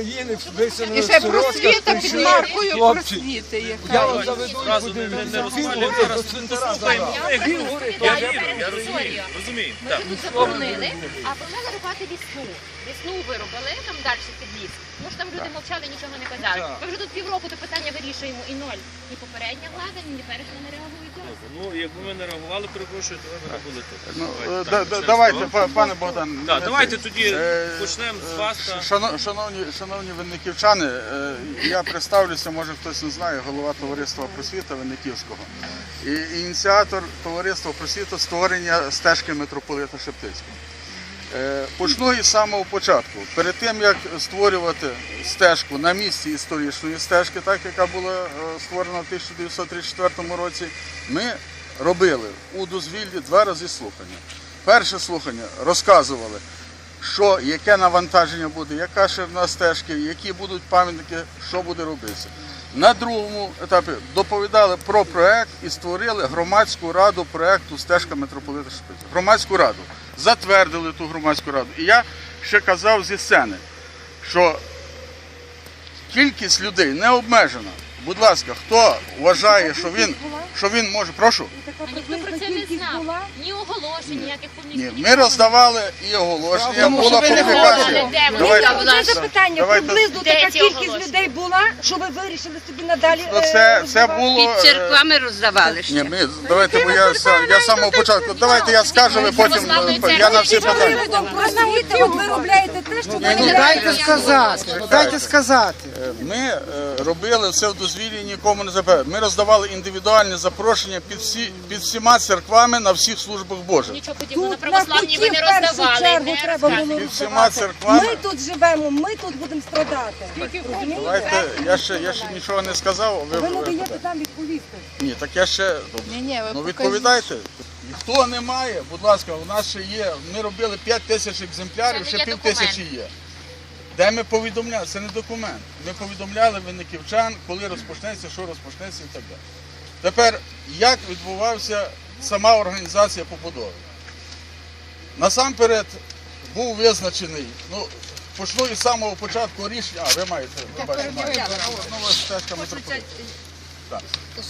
України висунули І ще просвіта під маркою просвіти. Я вам заведу і розпалюємо, зараз дослухаємо. Я вірю, я розумію, розумію. Так. Тут заборонили, а почали рубати вісну. Вісну виробили, там далі під ліс. Там люди мовчали, нічого не казали. Ми вже тут півроку то питання вирішуємо і ноль. Ні попередня влада, ні теперішня не реагують. Ну, якби ми не реагували, перепрошую, то ви б не були тут. Ну, Давайте, е, так, да- да- це Давайте, слово. па- пане Богдан. Так, давайте тоді Е, почнемо з вас. та- Шано- Шановні, шановні винниківчани, е, я представлюся, може хтось не знає, голова товариства просвіта Винниківського. І ініціатор товариства просвіта створення стежки митрополита Шептицького. Е, Почну із самого початку. Перед тим як створювати стежку на місці історичної стежки, так яка була е, створена в 1934 році, ми робили у дозвіллі два рази слухання. Перше слухання розказували, що яке навантаження буде, яка ширина стежки, які будуть пам'ятники, що буде робитися. На другому етапі доповідали про проект і створили громадську раду проекту Стежка митрополита Шепиця. Громадську раду. Затвердили ту громадську раду. І я ще казав зі сцени, що кількість людей не обмежена. Будь ласка, хто вважає, що він, що він може. Прошу. А ніхто про це не знав. Ні оголошень, ніяких Ні, ми роздавали і оголошення, Тому була що ви не публікація. Давайте. Була? Це запитання, Давайте. приблизно Де така ці кількість оголошення? людей була, що ви вирішили собі надалі. Ну, е, Це, це було. Під церквами роздавали Ні, ми давайте, бо я сам я з самого початку. Давайте я скажу, ви потім е, я на всі питання. видом просвіти, от ви робляєте те, що ви ні, не дайте сказати, дайте сказати. Ми е, робили це в дозвіллі, нікому не запевнили. Ми роздавали індивідуальні запрошення під всі під всіма церквами на всіх службах Божих. Нічого подібного. На православні ви не роздавали. чергу не треба було Під всіма роздавати. церквами. Ми тут живемо, ми тут будемо страдати. Розумієте? Давайте я ще я ще нічого не сказав. Ви, Ви не даєте там відповісти. ні, так я ще ну відповідайте. Хто не має, будь ласка, у нас ще є. Ми робили 5 тисяч екземплярів, Це ще є пів документ. тисячі є. Де ми повідомляли? Це не документ. Ми повідомляли винниківчан, коли розпочнеться, що розпочнеться і так далі. Тепер, як відбувався сама організація побудови? Насамперед був визначений, ну, почну із самого початку рішення, а ви маєте, ви бачите, маєте. Ну,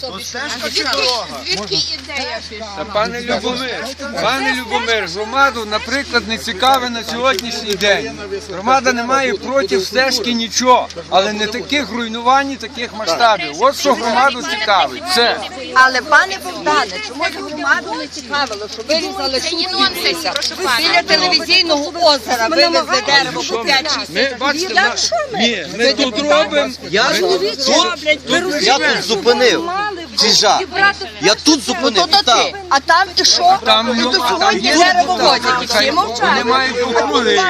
ось стежка митрополита. Звідки ідея пішла? Пане Любомир, пане Любомир, громаду, наприклад, не цікаве на сьогоднішній день. Громада не має проти стежки нічого, але не таких руйнувань, і таких масштабів. От що громаду цікавить. Це. Але пане Богдане, чому громаду не цікавило, що вирізали пана. біля телевізійного озера вивезли дерево по 5-6 Ми бачите, ми, ми тут робимо. Я тут, тут зупинив. Ціжа. Я тут зупинив. То і там. а там і що? Там, І ну, до сьогодні дерево водять, і всі мовчали. мають округи.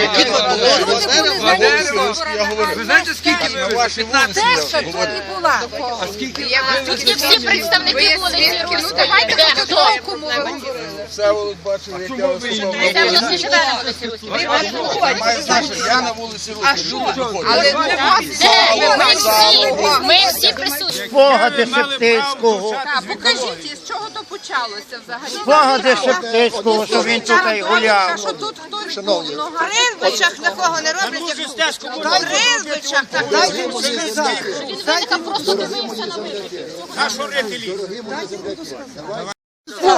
Які тут було? Два дерева. Ви знаєте, скільки вашій вулиці я говорю. Не була. А скільки Тут є всі представники вулиці Русь. Давайте? Все Володь як я на вулиці. Немає я на виходять. Де? Ми всі, ми всі присутні. Спогади Шептицького, Покажіть, з чого то почалося взагалі? спогади Шептицького, що він тут гуляв. Що тут хтось був? Ну, в Рильбичах такого не роблять, як тут. В Рильбичах такого. Він виникав просто дивився на вулиці.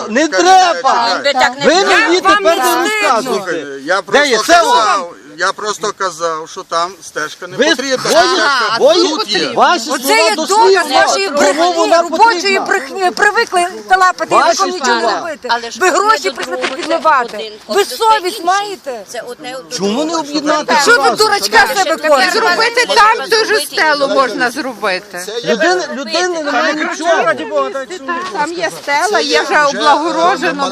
Не треба! Ви мені тепер не розказуєте. Я Де є просто село? Я просто казав, що там стежка не Ви потрібна. двоє- Стежка двоє- тут є. Ваші слова є до доказ вашої Кому брехні, вона робочої потрібна? брехні. Привикли талапати, Ваші нікому нічого слова. робити. Але ж Ви одне гроші до прийшли другого, підливати. один, Ви от совість маєте? Це одне до Чому не об'єднати? Що ви дурачка себе хочете? Зробити там дуже стелу можна зробити. Людина, людини немає нічого. Раді Бога, Там є стела, є вже облагорожено,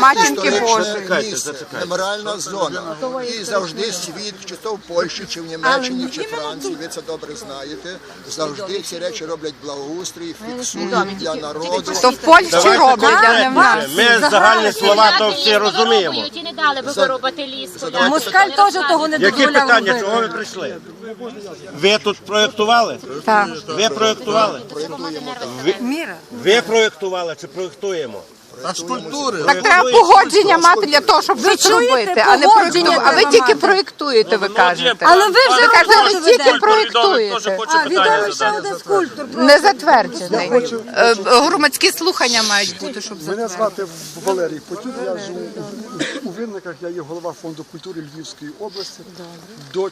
матінки Божої. Меморіальна зона. І завжди світ, чи то в Польщі, чи в Німеччині, чи Франції, ви це добре знаєте. Завжди ці речі роблять благоустрій, фіксують для народу. То в Польщі роблять, а не в нас. Ми загальні слова то всі розуміємо. І не дали би вирубати ліс. Москаль теж того не Які дозволяв питання, чого ви прийшли? Ви тут проєктували? Так. Ви проєктували? Міра. Ви проєктували чи проєктуємо? Та скульптури. Так треба погодження мати для того, щоб щось чуєте? робити, а не Погодження проєктувати. А ви треба тільки мати. проєктуєте, ви кажете. Але ви вже Ви кажете, роботу ви тільки ведете. проєктуєте. А, відомий ще один скульптор. Не затверджений. Е, Громадські слухання мають бути, щоб Мене затвердити. звати Валерій Потюк, я живу у, у Винниках, я є голова фонду культури Львівської області. До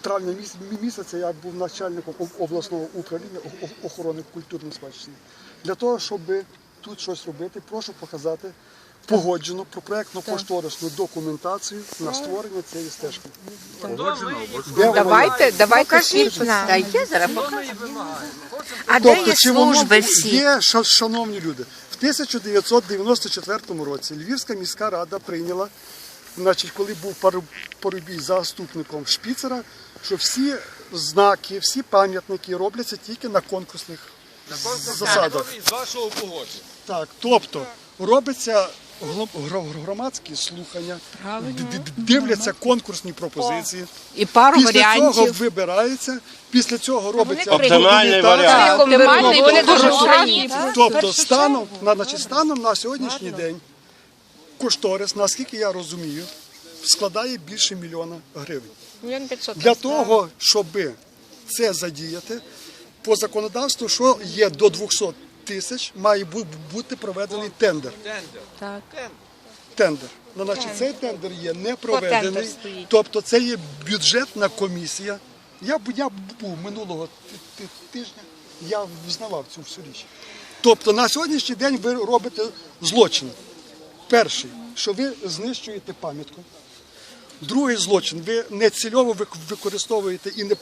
травня міс- місяця я був начальником об- обласного управління охорони культурної спадщини. Для того, щоб тут щось робити, прошу показати погоджену про проєктно-кошторисну документацію на створення цієї стежки. Де вона? Давайте, давайте свідчити. Та є зараз покажу. А де Тобто, є чи воно служби всі? є, ша- шановні люди, в 1994 році Львівська міська рада прийняла, значить, коли був Пару- Парубій заступником Шпіцера, що всі знаки, всі пам'ятники робляться тільки на конкурсних засадах. З вашого погодження. Так, тобто робиться громадські слухання, дивляться конкурсні пропозиції. І пару Після цього вибирається, після цього робиться Оптимальний варіант. Оптимальний, вони дуже українські. Тобто станом на, значить, станом на сьогоднішній день кошторис, наскільки я розумію, складає більше мільйона гривень. Для того, щоб це задіяти, по законодавству, що є до 200 тисяч, має бути проведений тендер. Тендер. Ну, значить, цей тендер є не проведений, тобто це є бюджетна комісія. Я, б- я був минулого ти- ти- тижня, я взнавав цю всю річ. Тобто на сьогоднішній день ви робите злочин. Перший, що ви знищуєте пам'ятку. Другий злочин, ви нецільово вик- використовуєте і не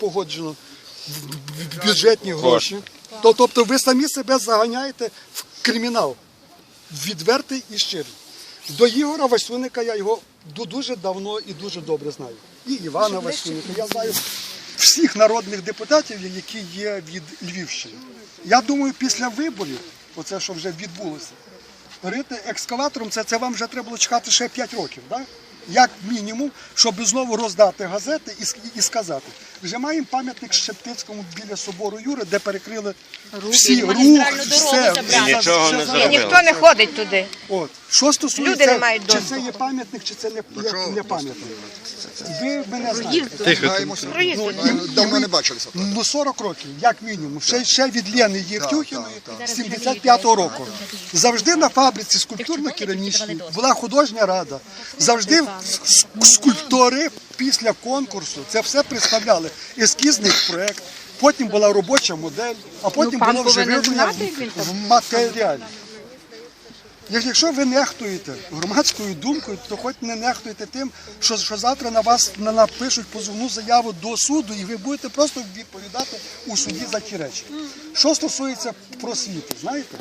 бюджетні гроші. То- Тобто ви самі себе заганяєте в кримінал. Відвертий і щирий. До Ігора Васюника я його дуже давно і дуже добре знаю. І Івана Васюника. Я знаю всіх народних депутатів, які є від Львівщини. Я думаю, після виборів, оце що вже відбулося, рити екскаватором, це, це вам вже треба було чекати ще 5 років, да? Як мінімум, щоб знову роздати газети і, і сказати. Вже маємо пам'ятник Шептицькому біля собору Юри, де перекрили всі рух, все, все, нічого не все зробили. Ніхто не ходить туди. От. Що стосується, Люди не мають чи це є пам'ятник, чи це не, не, не пам'ятник. Ви мене знаєте. Знаємося. Ну, давно не бачилися. Ну 40 років, як мінімум. Ще, ще від Лени Євтюхіної 75-го року. Завжди на фабриці скульптурно-керамічній була художня рада. Завжди скульптори після конкурсу це все представляли. Ескізний проект, потім була робоча модель, а потім пан було вже виведення в матеріалі. Як- Якщо ви нехтуєте громадською думкою, то хоч не нехтуйте тим, що, що завтра на вас на- напишуть позовну заяву до суду, і ви будете просто відповідати у суді за ті речі. Що стосується просвіти, знаєте?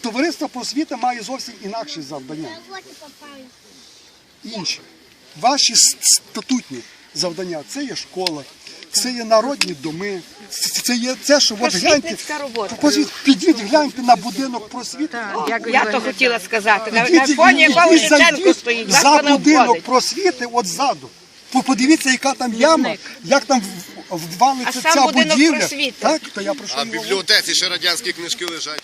Товариство просвіти має зовсім інакші завдання. Інші. Ваші статутні завдання це є школа, це є народні доми, це, є це, що от гляньте. Позвіть, підіть, гляньте на будинок просвіти. Я то хотіла сказати. На, фоні якого Шевченко стоїть, за будинок просвіти, от ззаду. Подивіться, яка там яма, як там ввалиться ця будівля. Так, то я прошу. А в бібліотеці ще радянські книжки лежать.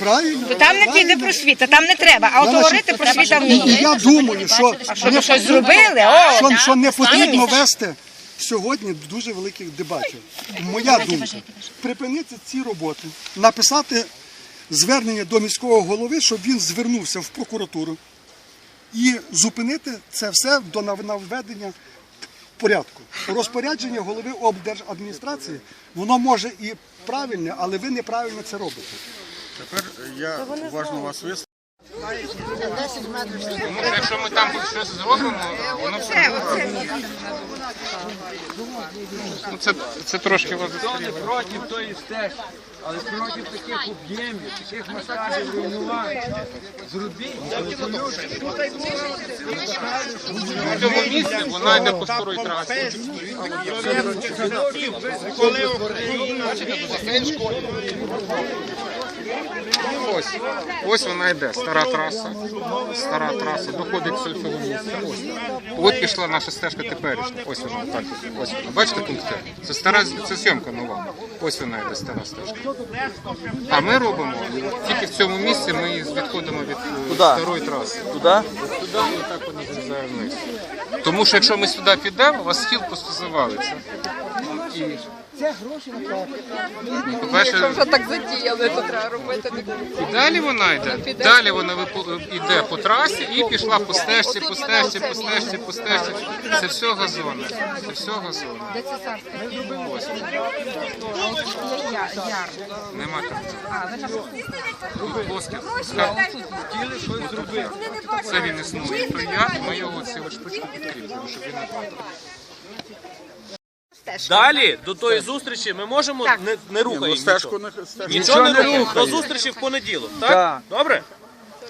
Правильно. То там не піде просвіта, там не треба, а от говорити просвіта І вміє. я думаю, що, Що щось зробили? Що не потрібно вести сьогодні дуже великих дебатів. Моя думка. Припинити ці роботи, написати звернення до міського голови, щоб він звернувся в прокуратуру і зупинити це все до нав- наведення порядку. Розпорядження голови облдержадміністрації, воно може і правильне, але ви неправильно це робите. Тепер я уважно вас вислухаю. Тому що якщо ми там щось зробимо, воно Оце, оце. ну, це, це трошки вас не проти тої стежки, але проти таких об'ємів, таких масштабів руйнувань. Зробіть, але полюбте. в цьому місці, вона йде по старій трасі. Ось, ось вона йде, стара траса, стара траса, доходить до цього місця. Ось. От пішла наша стежка теперішня. Ось вона так. Ось вона. Бачите пункти? Це стара це зйомка нова. Ось вона йде стара стежка. А ми робимо тільки в цьому місці. Ми відходимо від е, старої траси. Туди? Туди і так вона злізає вниз. Тому що якщо ми сюди підемо, у вас схил просто завалиться. І... Ну, по-перше, Вже так задіяли, то треба робити. і далі вона йде. Далі вона випу- йде по трасі і пішла по стежці, по стежці, по стежці, по стежці. Це все газони. Це все газони. Ось. Нема там. Плоскі. Хотіли щось зробити. Це він існує. То я, ми його цілу штучку підкріплюємо, щоб він не падав. Далі до тої зустрічі ми можемо не, не рухаємо. Стежку Нічого, не стежку. нічого не не рухаємо. рухаємо. До зустрічі в понеділок. Так? Так. Добре?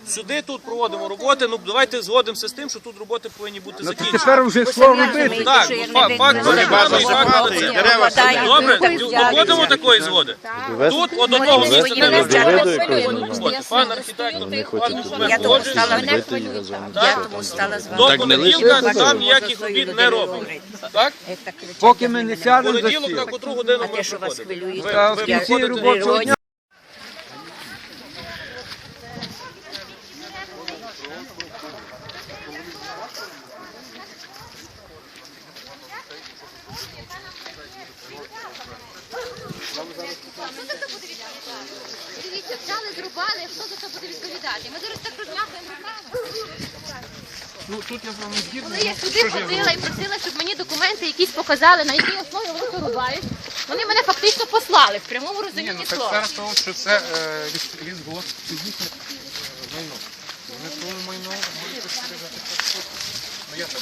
Сюди тут проводимо роботи. Ну давайте згодимося з тим, що тут роботи повинні бути Ну, то закінчені. тепер вже слово робити. Так, ну, факт, дерева. Добре, доходимо такої згоди. Тут от одного місця не роботи. Пан архітектор, пан Я тому стала Я тому стала з вами. До понеділка там ніяких робіт не робимо. Так? Поки ми не сядемо за Понеділок стіл. на котру годину те, ми що вас приходимо. хвилює, Ви- в ви кінці приходите робочого дня Хто за це буде відповідати? Дивіться, взяли, хто за це буде відповідати? Ми зараз так розмахуємо руками. Ну тут я з вами. Коли я сюди ходила і просила, щоб мені документи якісь показали, на якій основі вони це рубають, вони мене фактично послали в прямому Ні, ну розумінні так слова. зараз того, що це е, ліс- лісгосп, це їхнє е, майно. Вони своє майно можуть розпоряджати як хочуть. Ну я так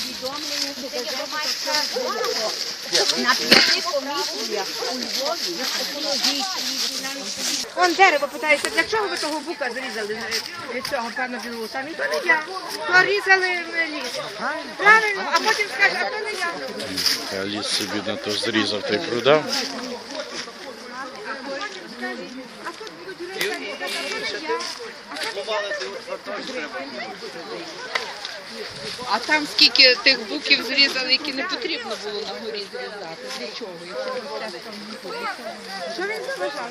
Це є громадська на п'яти комісіях у Львові Вон дерево питається, для чого ви того бука зрізали від цього пана білого? Там і то не я. То різали е, ліс. Правильно, а потім скаже, а то не я. Я ліс собі на то зрізав та й продав. А там скільки тих буків зрізали, які не потрібно було на горі зрізати. Для чого? Що він заважав?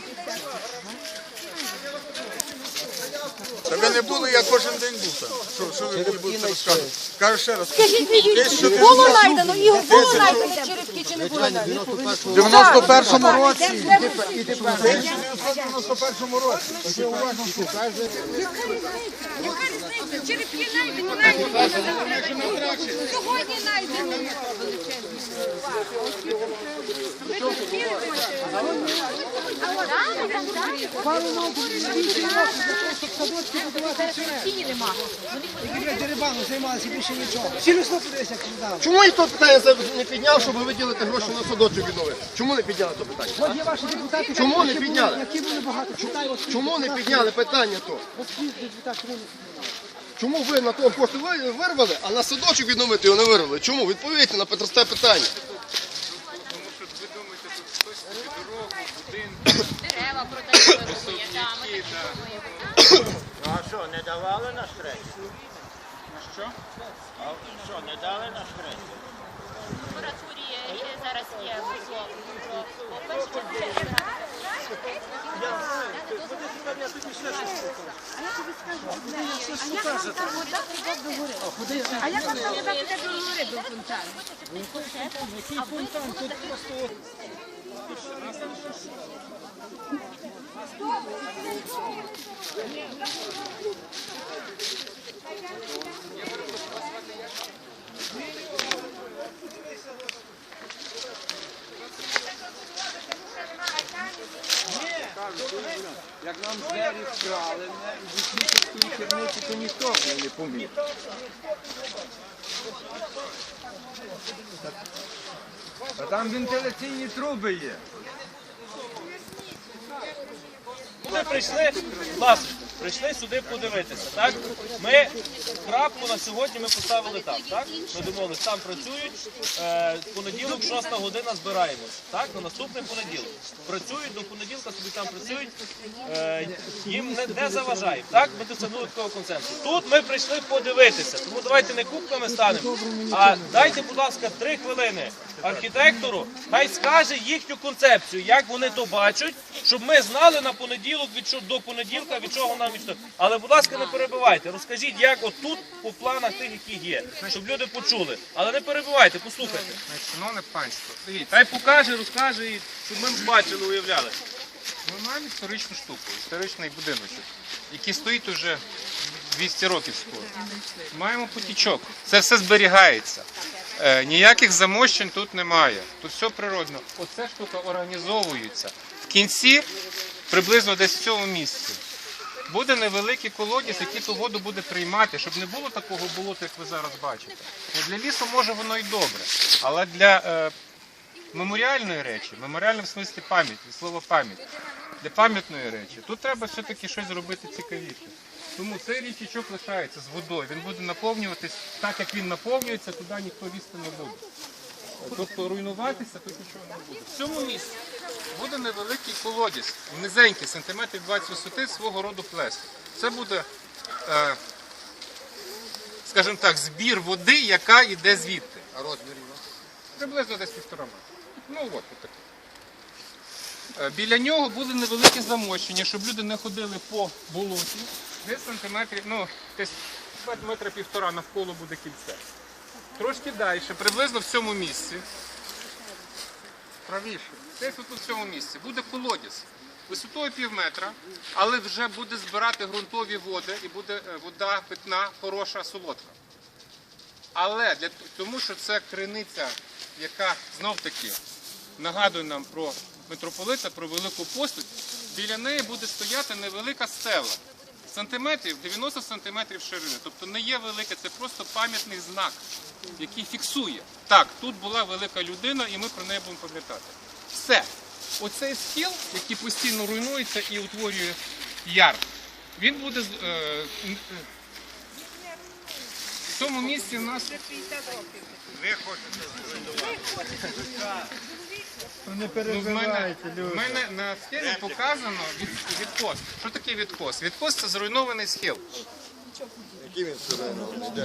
Та ви не були, я кожен день був там. Що, що ви мені будете розказувати? Кажу ще раз. Скажіть мені, було знайдено, Ігор, було знайдено черепки чи не було знайдено? В 91-му році. В 1991 році. Це уважно слухайте. Яка різниця? Черепки знайдені, знайдені. Сьогодні знайдені. Чому ніхто питання не підняв, щоб виділити гроші на садочок відновити? Чому не підняли то питання? Чому не підняли? Чому не підняли питання то? Чому ви на того кошти ви- вирвали, а на садочок відновити його не вирвали? Чому? Відповідьте на просте питання. дерева продають, вирубує. Да, ми так думаємо. А що, не давали на штрек? Що? А що, не дали на штрек? В зараз є першій. А як вам там не дати до гори до фонтану? Як нам двері вкрали, і дійсно керниці то ніхто не поміг. А там вентиляційні труби є. Ми прийшли, власне, прийшли сюди подивитися. Так? Ми крапку на сьогодні ми поставили там. Так? Ми домовились, там працюють. Е, понеділок, 6 година збираємось. Так? На наступний понеділок. Працюють до понеділка, собі там працюють. Е, їм не, заважаємо. Так? Ми досягнули такого консенсусу. Тут ми прийшли подивитися. Тому давайте не кубками станемо, а дайте, будь ласка, три хвилини архітектору, хай скаже їхню концепцію, як вони то бачать, щоб ми знали на понеділок до понеділка, від чого нам від Але, будь ласка, не перебивайте. Розкажіть, як отут по планах тих, які є, щоб люди почули. Але не перебивайте, послухайте. Шановне панство, дивіться, Хай покаже, розкаже, і щоб ми бачили, уявляли. ми маємо історичну штуку, історичний будиночок, який стоїть уже 200 років скоро. Маємо потічок. Це все зберігається. Е, ніяких замощень тут немає. Тут все природно. Оце штука організовується. В кінці, приблизно десь в цьому місці, буде невеликий колодязь, який ту воду буде приймати, щоб не було такого болота, як ви зараз бачите. Для лісу може воно і добре, але для е, меморіальної речі, меморіальне в смислі пам'ять, від слова пам'ять, для пам'ятної речі, тут треба все-таки щось зробити цікавіше. Тому цей річечок лишається з водою, він буде наповнюватись так, як він наповнюється, туди ніхто лізти не буде. Тобто руйнуватися тут нічого не буде. В цьому місці буде невеликий колодязь, низенький, сантиметрів 20 висоти свого роду плесу. Це буде, е, скажімо так, збір води, яка йде звідти. А розмір його? Приблизно десь півтора метра. Ну от отаке. Е, Біля нього буде невелике замощення, щоб люди не ходили по болоті. Десь сантиметрів, ну, десь метра півтора навколо буде кільце. Трошки далі, приблизно в цьому місці. Правіше. Десь от в цьому місці буде колодязь. Висотою пів метра, але вже буде збирати ґрунтові води і буде е, вода питна, хороша, солодка. Але для тому, що це криниця, яка знов таки нагадує нам про митрополита, про велику постать, біля неї буде стояти невелика стела. Сантиметрів, 90 сантиметрів ширини. Тобто не є велика, це просто пам'ятний знак, який фіксує. Так, тут була велика людина, і ми про неї будемо пам'ятати. Все. Оцей схил, який постійно руйнується і утворює яр, він буде е, е, в цьому місці в нас Ви хочете Ну, в, мене, в мене на схемі показано від, відкос. Що таке відкос? Відкос це зруйнований схил. Який він зруйнований? Де?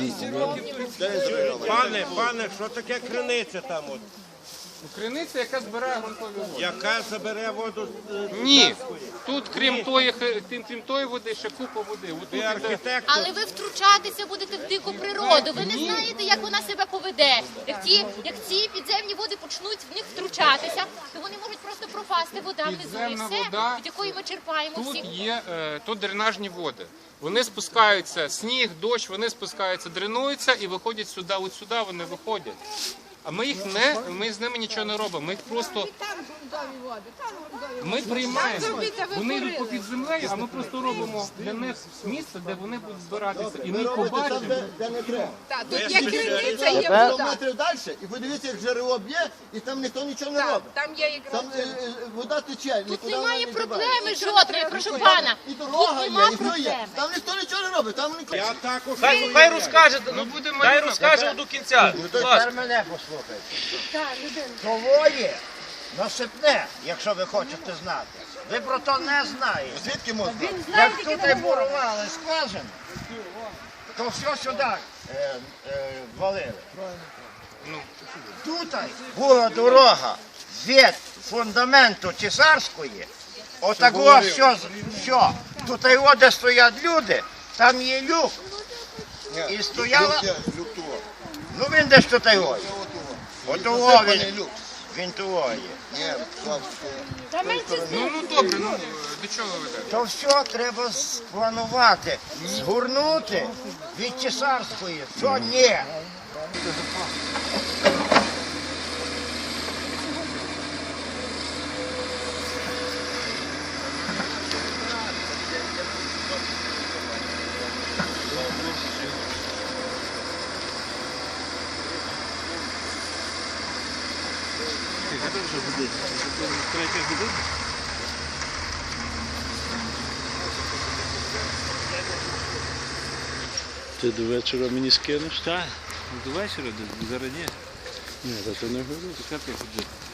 Де він зруйнований? Пане, пане, що таке криниця там от? Криниця, яка збирає ґрунтові води. Яка забере воду? е, Ні. Тут, крім тої, хи- крім, крім тої води, ще купа води. От Ви іде- архітектор. Але ви втручатися будете в дику природу. Ви не знаєте, як вона себе поведе. Як ті, як ці підземні води почнуть в них втручатися, то вони можуть просто пропасти вода внизу і Підземна все, вода. від якої ми черпаємо Тут всі. є е, тут дренажні води. Вони спускаються, сніг, дощ, вони спускаються, дренуються і виходять сюди, от сюди вони виходять. А ми їх не, ми з ними нічого не робимо. Ми їх просто ми приймаємо. Вони йдуть попід землею, а ми просто робимо для них місце, де вони будуть збиратися. І ми їх побачимо. Де, не треба. Так, тут є криниця, є вода. метрів далі, і подивіться, як джерело б'є, і там ніхто нічого не Так, робить. Там є якраз. Там е, е, вода тече, Тут нікуди вона немає не проблеми дівається. жодної, прошу пана. І Тут дорога є, нема і все є. проблеми. Там ніхто нічого не робить, там ніхто... Я також Хай, хай розкаже, Ну буде хай розкаже до кінця. Будь ласка. Товоє насипне, якщо ви хочете знати. Ви про то не знаєте. Звідки можна? Як тут бурували скважину, то все сюди е, е, валили. Ну, Тут була дорога від фундаменту цесарської, отакого все, все. Тут його, де стоять люди, там є люк. І стояла, ну він десь тут його. Засипаний він, він того є. Ні, Слав, ну, ну добре, ну до чого ви так? То все треба спланувати, згорнути від чесарської. Що ні? Ти до вечора мені скинеш? Так, до вечора, до ні. Ні, та ти не говориш. Яка я година?